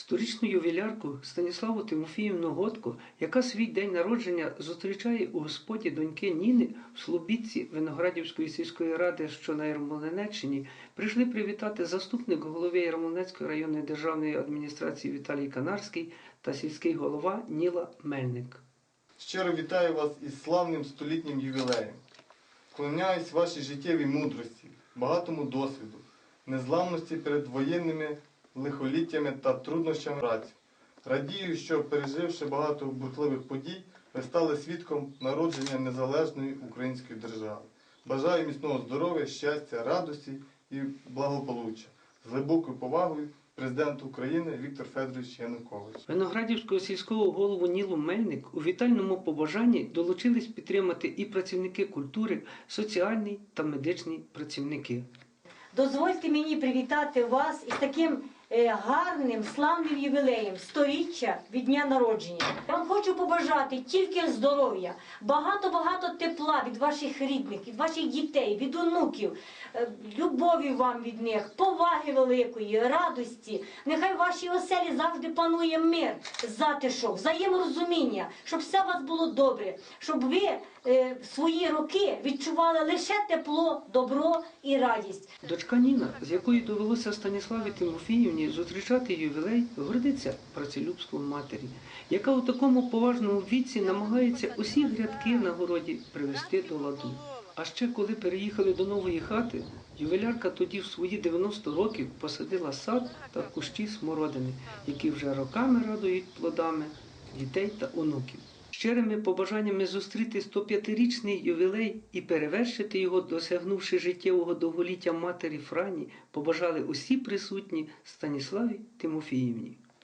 Сторічну ювілярку Станіславу Тимофіївну Годко, яка свій день народження зустрічає у господі доньки Ніни в Слобідці Виноградівської сільської ради, що на Ярмолинеччині, прийшли привітати заступник голови Ярмолинецької районної державної адміністрації Віталій Канарський та сільський голова Ніла Мельник. Щиро вітаю вас із славним столітнім ювілеєм. Вклоняюсь вашій життєвій мудрості, багатому досвіду, незламності перед воєнними лихоліттями та труднощами праці. Радію, що переживши багато бурхливих подій, ви стали свідком народження незалежної української держави. Бажаю міцного здоров'я, щастя, радості і благополуччя. З глибокою повагою президент України Віктор Федорович Янукович. Виноградівського сільського голову Нілу Мельник у вітальному побажанні долучились підтримати і працівники культури, соціальні та медичні працівники. Дозвольте мені привітати вас із таким гарним, славним ювілеєм, сторіччя від дня народження. Я вам хочу побажати тільки здоров'я, багато-багато тепла від ваших рідних, від ваших дітей, від онуків, е, любові вам від них, поваги великої, радості. Нехай в вашій оселі завжди панує мир, затишок, взаєморозуміння, щоб все у вас було добре, щоб ви е, свої роки відчували лише тепло, добро і радість. Дочка Ніна, з якою довелося Станіславі Тимофіївні зустрічати ювілей, гордиться працелюбством матері, яка у такому поважному віці намагається усі грядки на городі привести до ладу. А ще коли переїхали до нової хати, ювілярка тоді в свої 90 років посадила сад та кущі смородини, які вже роками радують плодами дітей та онуків. Щирими побажаннями зустріти 105-річний ювілей і перевершити його, досягнувши життєвого довголіття матері Франі, побажали усі присутні Станіславі Тимофіївні.